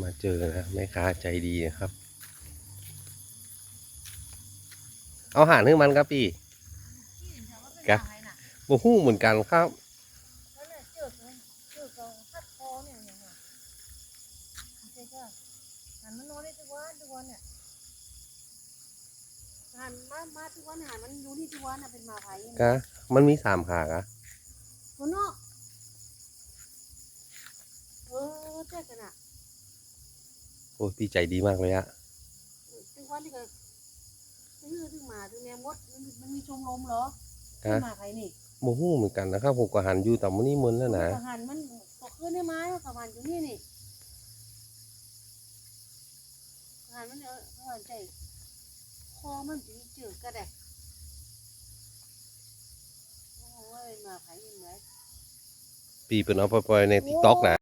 มาเจอนะแม่ค้าใจดีนะครับ เอาหารให้มันครับพี่กะบ่ฮู้เหมือนกันครับแล้วเนี่ยเจอกันมันพัดคอเนี่ยอย่างเงี้ยไม่ใช่ก็หันมานอนได้ทุกวันทุกวันเนี่ยหันมามาทุกวันหันมันอยู่ที่ทุกวันนะเป็นมาไผ่กะมันมีสามขากะคนนอกเออเจ๊กันอะ อ้ยพี่ใจดีมากเลยอะทุกวันนี่ก็ซื้อถึงมาถึงเนี่ยมดมันมันมีชมรมเหรอที่มาไผ่นี่บ่ฮู้เหมือนกันนะครับผมก็หันอยู่แต่มื้อนี้มึนแล้วนะทหารมันตกขึ้นได้ไหมทหารอยู่นี่นี่ทหารมันเนี่ยทหารใจคอมันถึงจืดกระแดกโอ้ยมาไผ่ยังไงปีเพิ่นเอาไปปล่อยใน TikTok นะ